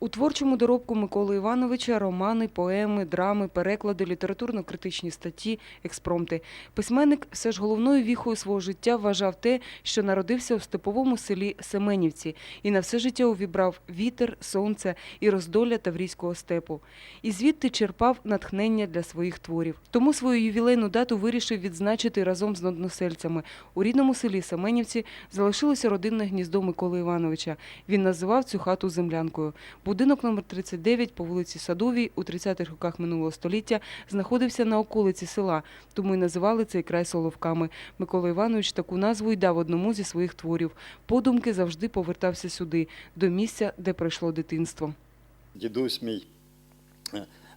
У творчому доробку Миколи Івановича романи, поеми, драми, переклади, літературно-критичні статті, експромти. Письменник все ж головною віхою свого життя вважав те, що народився у степовому селі Семенівці і на все життя увібрав вітер, сонце і роздолля Таврійського степу. І звідти черпав натхнення для своїх творів. Тому свою ювілейну дату вирішив відзначити разом з односельцями. У рідному селі Семенівці залишилося родинне гніздо Миколи Івановича. Він називав цю хату землянкою. Будинок номер 39 по вулиці Садовій у 30-х роках минулого століття знаходився на околиці села, тому й називали цей край Соловками. Микола Іванович таку назву й дав одному зі своїх творів. Подумки завжди повертався сюди, до місця, де пройшло дитинство. Дідусь мій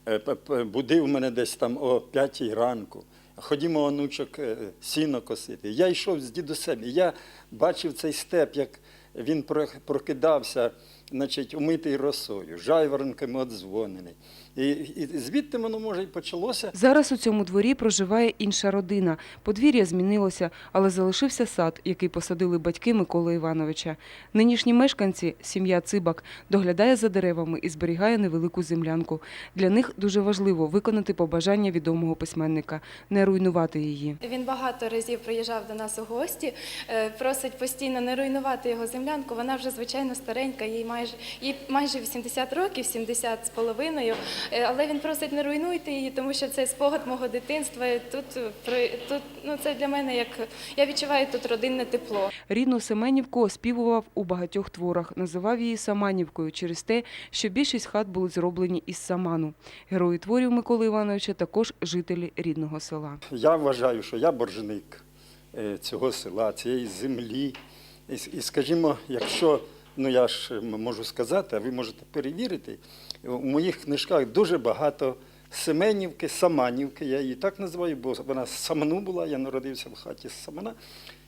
е, е, будив мене десь там о п'ятій ранку. Ходімо, онучок, е, сіно косити. Я йшов з дідусем, і я бачив цей степ, як він про- прокидався, значить, умитий росою, жайворонками одзвонений. І, і звідти воно, може, і почалося. Зараз у цьому дворі проживає інша родина. Подвір'я змінилося, але залишився сад, який посадили батьки Миколи Івановича. Нинішні мешканці, сім'я Цибак, доглядає за деревами і зберігає невелику землянку. Для них дуже важливо виконати побажання відомого письменника не руйнувати її. Він багато разів приїжджав до нас у гості, е, просить постійно не руйнувати його землянку. Вона вже звичайно старенька, їй майже їй майже 80 років, 70 з половиною. Е, Але він просить не руйнуйте її, тому що це спогад мого дитинства. І Тут е, тут ну це для мене як я відчуваю тут родинне тепло. Рідну Семенівку оспівував у багатьох творах, називав її Саманівкою через те, що більшість хат були зроблені із саману. Герої творів Миколи Івановича також жителі рідного села. Я вважаю, що я боржник е, цього села, цієї землі. І, і скажімо, якщо, ну я ж можу сказати, а ви можете перевірити, у моїх книжках дуже багато Семенівки, Саманівки, я її так називаю, бо вона з Саману була, я народився в хаті Самана.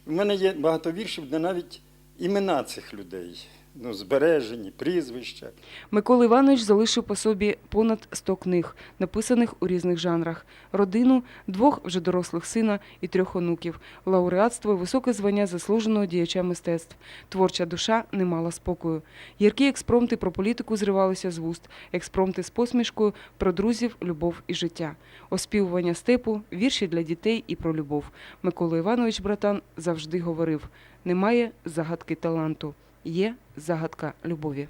У мене є багато віршів, де навіть імена цих людей ну, збережені, прізвища. Микола Іванович залишив по собі понад 100 книг, написаних у різних жанрах: родину, двох вже дорослих сина і трьох онуків, лауреатство високе звання заслуженого діяча мистецтв. Творча душа не мала спокою. Яркі експромти про політику зривалися з вуст, експромти з посмішкою про друзів, любов і життя, оспівування степу, вірші для дітей і про любов. Микола Іванович братан завжди говорив: немає загадки таланту, є загадка любові.